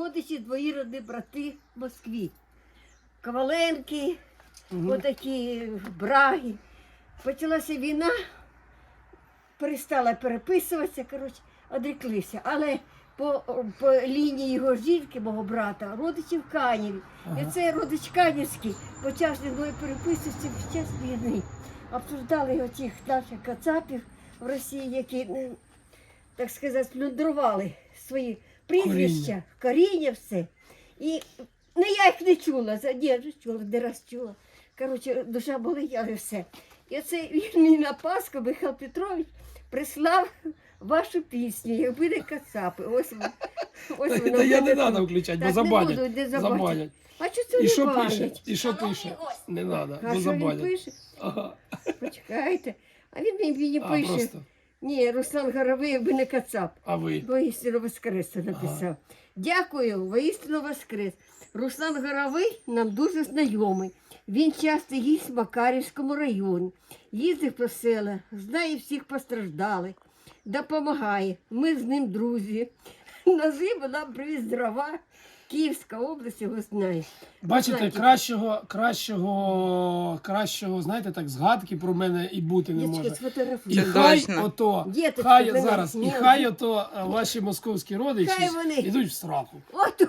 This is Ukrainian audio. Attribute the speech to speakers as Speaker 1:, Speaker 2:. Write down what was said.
Speaker 1: родичі, двоюродні брати в Москві. Коваленки,
Speaker 2: Мгм.
Speaker 1: отакі браги. Почалася війна, перестала переписуватися, коротше, одреклися. Але по, по лінії його жінки, мого брата, родичі в Каніві.
Speaker 2: Ага.
Speaker 1: І цей родич Канівський почав зі мною переписуватися під час війни. Обсуждали очих наших кацапів в Росії, які, так сказати, сплюндрували свої прізвища, коріння, все. І ну, я їх не чула, за вже чула, не раз чула. Коротше, душа болить, але все. І це він мені на Пасху, Михайло Петрович, прислав вашу пісню, якби не кацапи. Ось, ось
Speaker 2: Та,
Speaker 1: вона
Speaker 2: та я не треба включати, бо
Speaker 1: Так, не
Speaker 2: забанять.
Speaker 1: буду, забанять.
Speaker 2: забанять.
Speaker 1: А що це
Speaker 2: І
Speaker 1: не
Speaker 2: що пише? І що пише? Не треба,
Speaker 1: А
Speaker 2: бо
Speaker 1: що він
Speaker 2: забанять.
Speaker 1: пише?
Speaker 2: Ага.
Speaker 1: Почекайте. А він мені, мені
Speaker 2: А,
Speaker 1: пише.
Speaker 2: просто.
Speaker 1: Ні, Руслан Горовий, якби не кацап.
Speaker 2: А ви?
Speaker 1: Воістину воскрес написав. Дякую, воістину воскрес. Руслан Горовий нам дуже знайомий. Він часто їсть в Макарівському районі, їздив по селах, знає всіх постраждалих, допомагає. Ми з ним друзі. На зиму нам привіз дрова. Київська область його знає.
Speaker 2: Бачите, кращого, кращого, кращого, знаєте, так, згадки про мене і бути не може. І.
Speaker 3: Це
Speaker 2: хай
Speaker 3: точно.
Speaker 2: ото, хай
Speaker 1: мене
Speaker 2: зараз, і хай ото е, ваші московські родичі
Speaker 1: Хай вони-
Speaker 2: йдуть в сраку.
Speaker 1: От